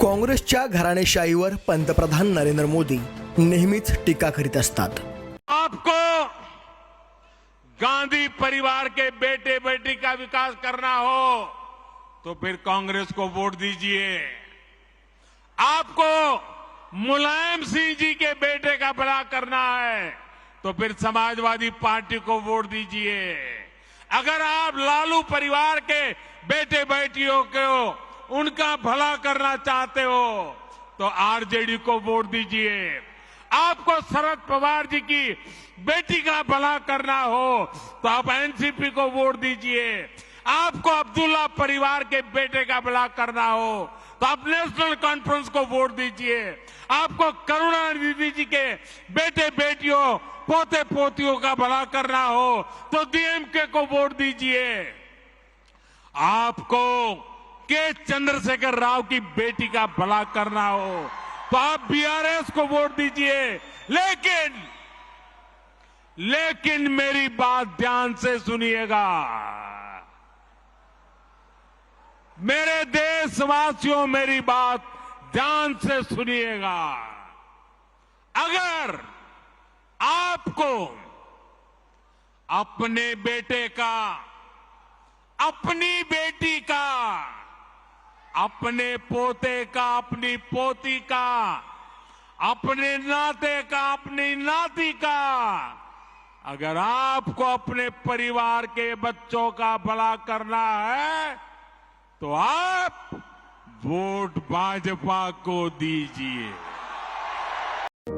काँग्रेसच्या घराणेशाहीवर पंतप्रधान नरेंद्र मोदी नेहमीच टीका करीत असतात. आपको गांधी परिवार के बेटे बेटी का विकास करना हो तो फिर कांग्रेस को वोट दीजिए। आपको मुलायम सिंह जी के बेटे का भला करना है तो फिर समाजवादी पार्टी को वोट दीजिए। अगर आप लालू परिवार के बेटे बेटियों को उनका भला करना चाहते हो तो आरजेडी को वोट दीजिए। आपको शरद पवार जी की बेटी का भला करना हो तो आप एनसीपी को वोट दीजिए। आपको अब्दुल्ला परिवार के बेटे का भला करना हो तो आप नेशनल कॉन्फ्रेंस को वोट दीजिए। आपको करुणानिधि जी के बेटे बेटियों पोते पोतियों का भला करना हो तो डीएमके को वोट दीजिए। आपको के चंद्रशेखर राव की बेटी का भला करना हो तो आप बीआरएस को वोट दीजिए। लेकिन लेकिन मेरी बात ध्यान से सुनिएगा। मेरे देशवासियों, मेरी बात ध्यान से सुनिएगा। अगर आपको अपने बेटे का, अपनी बेटी का अपने पोते का, अपनी पोती का, अपने नाते का, अपनी नाती का। अगर आपको अपने परिवार के बच्चों का भला करना है तो आप वोट भाजपा को दीजिए।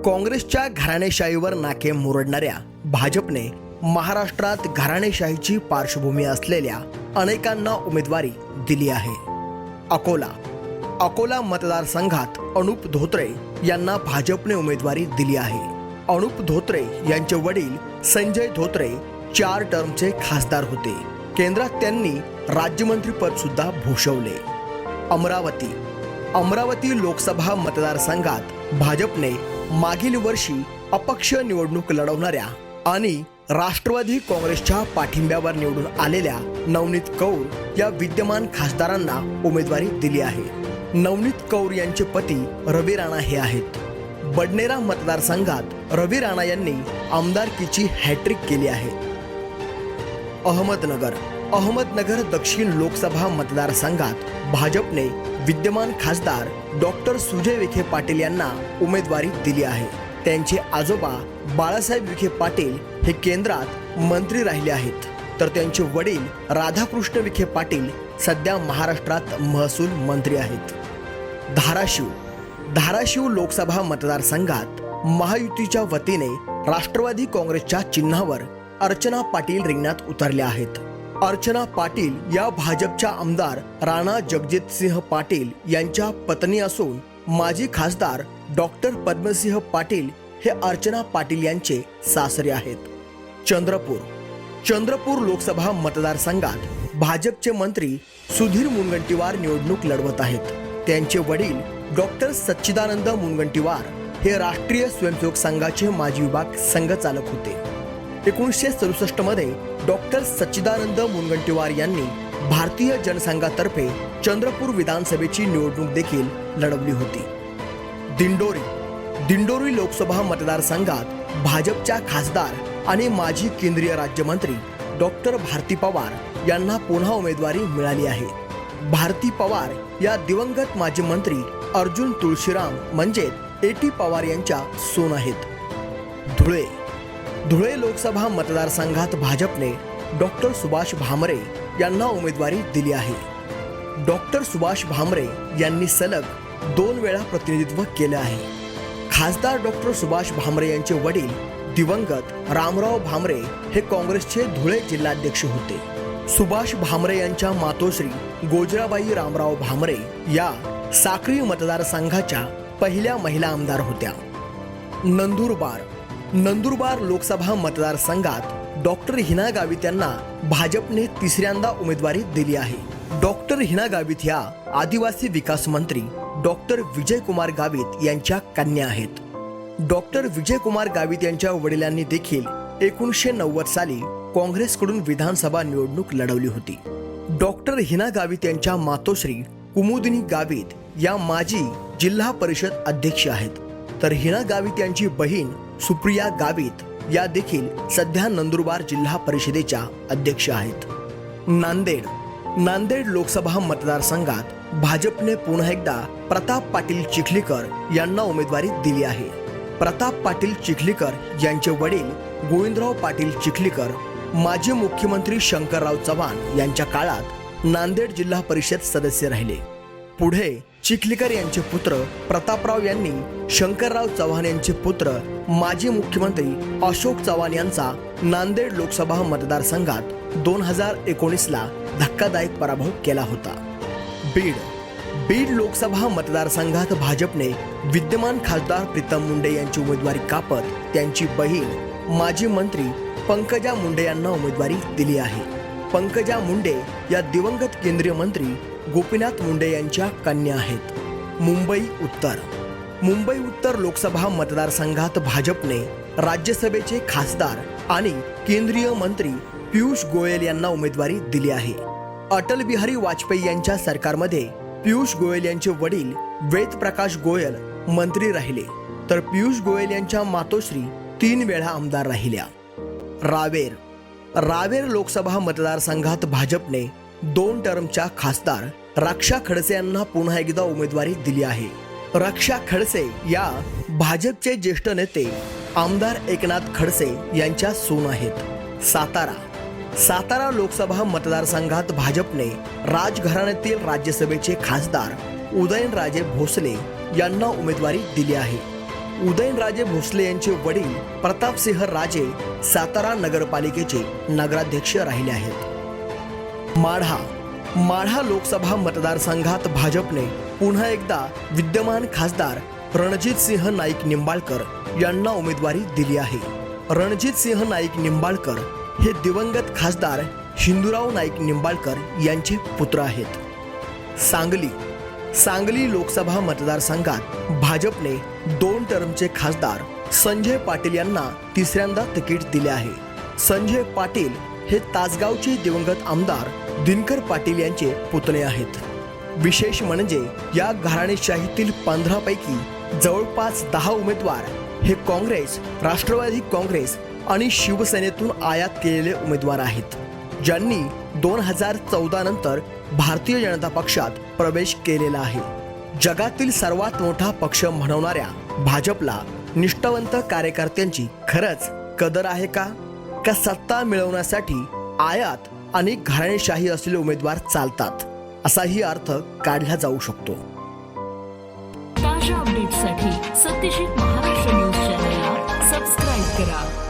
काँग्रेसच्या घराणेशाहीवर नाके मुरडणाऱ्या भाजपने महाराष्ट्रात घराणेशाहीची पार्श्वभूमी असलेल्या अनेकांना उमेदवारी दिली आहे. अकोला. अकोला मतदारसंघात अनुप धोत्रे यांना भाजपने उमेदवारी दिली आहे. अनुप धोत्रे यांचे वडील संजय धोत्रे चार टर्मचे खासदार होते. केंद्रात त्यांनी राज्यमंत्रीपद सुद्धा भूषवले. अमरावती. अमरावती लोकसभा मतदारसंघात भाजपने मागील वर्षी अपक्ष निवडणूक लढवणाऱ्या आणि राष्ट्रवादी काँग्रेसच्या पाठिंब्यावर निवडून आलेल्या नवनीत कौर या विद्यमान खासदारांना उमेदवारी दिली आहे. नवनीत कौर यांचे पती रवी राणा हे आहेत. बडनेरा मतदारसंघात रवी राणा यांनी आमदारकीची हॅट्रिक केली आहे. अहमदनगर अहमदनगर दक्षिण लोकसभा मतदारसंघात भाजपने विद्यमान खासदार डॉक्टर सुजय विखे पाटील यांना उमेदवारी दिली आहे. त्यांचे आजोबा बाळासाहेब विखे पाटील हे केंद्रात मंत्री राहिले आहेत. तर त्यांचे वडील राधाकृष्ण विखे पाटील सध्या महाराष्ट्रात महसूल मंत्री आहेत. धाराशिव. धाराशिव लोकसभा मतदारसंघात महायुतीच्या वतीने राष्ट्रवादी काँग्रेसच्या चिन्हावर अर्चना पाटील रिंगणात उतरल्या आहेत. अर्चना पाटील या भाजपच्या आमदार राणा जगजितसिंह पाटील यांच्या पत्नी असून माजी खासदार डॉक्टर पद्मसिंह पाटील हे अर्चना पाटील यांचे सासरे आहेत. चंद्रपूर. चंद्रपूर लोकसभा मतदारसंघात भाजपचे मंत्री सुधीर मुनगंटीवार निवडणूक लढवत आहेत. त्यांचे वडील डॉक्टर सच्चिदानंद मुनगंटीवार हे राष्ट्रीय स्वयंसेवक संघाचे माजी विभाग संघचालक होते. एकोणीसशे सदुसष्टमध्ये डॉक्टर सच्चिदानंद मुनगंटीवार यांनी भारतीय जनसंघातर्फे चंद्रपूर विधानसभेची निवडणूक देखील लढवली होती. दिंडोरी. दिंडोरी लोकसभा मतदारसंघात भाजपच्या खासदार आणि माजी केंद्रीय राज्यमंत्री डॉक्टर भारती पवार यांना पुन्हा उमेदवारी मिळाली आहे. भारती पवार या दिवंगत माजी मंत्री अर्जुन तुळशीराम म्हणजे एटी पवार यांच्या सोन आहेत. धुळे. धुळे लोकसभा मतदारसंघात भाजपने डॉक्टर सुभाष भामरे यांना उमेदवारी दिली आहे. डॉक्टर सुभाष भामरे यांनी सलग दोन वेळा प्रतिनिधित्व केले आहे. खासदार डॉक्टर सुभाष भामरे यांचे वडील दिवंगत रामराव भामरे हे काँग्रेसचे धुळे जिल्हाध्यक्ष होते. सुभाष भामरे यांच्या मातोश्री गोजराबाई रामराव भामरे या साक्री मतदारसंघाच्या पहिल्या महिला आमदार होत्या. नंदुरबार नंदुरबार लोकसभा मतदारसंघात डॉक्टर हिना गावित यांना भाजपने तिसऱ्यांदा उमेदवारी दिली आहे. डॉक्टर हिना गावित ह्या आदिवासी विकास मंत्री डॉक्टर विजयकुमार गावित यांच्या कन्या आहेत. डॉक्टर विजयकुमार गावित यांच्या वडिलांनी देखील एकोणीसशे नव्वद साली काँग्रेसकडून विधानसभा निवडणूक लढवली होती. डॉक्टर हिना गावित यांच्या मातोश्री कुमुदिनी गावित या माजी जिल्हा परिषद अध्यक्ष आहेत. तर हिना गावित यांची बहीण सुप्रिया गावित या देखील सध्या नंदुरबार जिल्हा परिषदेच्या अध्यक्ष आहेत. नांदेड नांदेड लोकसभा मतदारसंघात भाजपने पुन्हा एकदा प्रताप पाटील चिखलीकर यांना उमेदवारी दिली आहे. प्रताप पाटील चिखलीकर यांचे वडील गोविंदराव पाटील चिखलीकर माजी मुख्यमंत्री शंकरराव चव्हाण यांच्या काळात नांदेड जिल्हा परिषद सदस्य राहिले. पुढे चिखलीकर यांचे पुत्र प्रतापराव यांनी शंकरराव चव्हाण यांचे पुत्र माजी मुख्यमंत्री अशोक चव्हाण यांचा नांदेड लोकसभा मतदारसंघात दोन हजार एकोणीसला धक्कादायक पराभव केला होता. बीड. बीड लोकसभा मतदारसंघात भाजपने विद्यमान खासदार प्रीतम मुंडे यांची उमेदवारी कापत त्यांची बहीण माजी मंत्री पंकजा मुंडे यांना उमेदवारी दिली आहे. पंकजा मुंडे या दिवंगत केंद्रीय मंत्री गोपीनाथ मुंडे यांच्या कन्या आहेत. मुंबई उत्तर. मुंबई उत्तर लोकसभा मतदारसंघात भाजपने राज्यसभेचे खासदार आणि केंद्रीय मंत्री पियुष गोयल यांना उमेदवारी दिली आहे. अटल बिहारी वाजपेयी यांच्या सरकारमध्ये पियुष गोयल यांचे वडील वेद प्रकाश गोयल मंत्री राहिले. तर पियुष गोयल यांच्या मातोश्री तीन वेळा आमदार राहिल्या. रावेर. रावेर लोकसभा मतदारसंघात भाजपने दोन टर्मच्या खासदार रक्षा खडसे यांना पुन्हा एकदा उमेदवारी दिली आहे. रक्षा खडसे या भाजपचे ज्येष्ठ नेते आमदार एकनाथ खडसे यांच्या सून आहेत. सातारा. सातारा लोकसभा मतदारसंघात भाजपने राजघराण्यातील राज्यसभेचे खासदार उदयनराजे भोसले यांना उमेदवारी दिली आहे. उदयनराजे भोसले यांचे वडील प्रतापसिंह राजे सातारा नगरपालिकेचे नगराध्यक्ष राहिले आहेत. माढा माढा लोकसभा मतदारसंघात भाजपने पुन्हा एकदा विद्यमान खासदार रणजित सिंह नाईक निंबाळकर यांना उमेदवारी दिली आहे. रणजित सिंह नाईक निंबाळकर हे दिवंगत खासदार हिंदूराव नाईक निंबाळकर यांचे पुत्र आहेत. सांगली सांगली लोकसभा मतदारसंघात भाजपने दोन टर्मचे खासदार संजय पाटील यांना तिसऱ्यांदा तिकीट दिले आहे. संजय पाटील हे तासगावचे दिवंगत आमदार दिनकर पाटील यांचे पुतणे आहेत. विशेष म्हणजे या घराणेशाहीतील पंधरापैकी जवळपास दहा उमेदवार हे काँग्रेस राष्ट्रवादी काँग्रेस आणि शिवसेनेतून आयात केलेले उमेदवार आहेत ज्यांनी दोन हजार चौदा नंतर भारतीय जनता पक्षात प्रवेश केलेला आहे. जगातील सर्वात मोठा पक्ष म्हणवणाऱ्या भाजपला निष्ठावंत कार्यकर्त्यांची खरंच कदर आहे का? का सत्ता मिळवण्यासाठी आयात आणि घराणेशाही असलेले उमेदवार चालतात असाही अर्थ काढला जाऊ शकतो. ताज्या अपडेटसाठी सत्यजित महाराष्ट्र न्यूज चॅनलला सबस्क्राईब करा.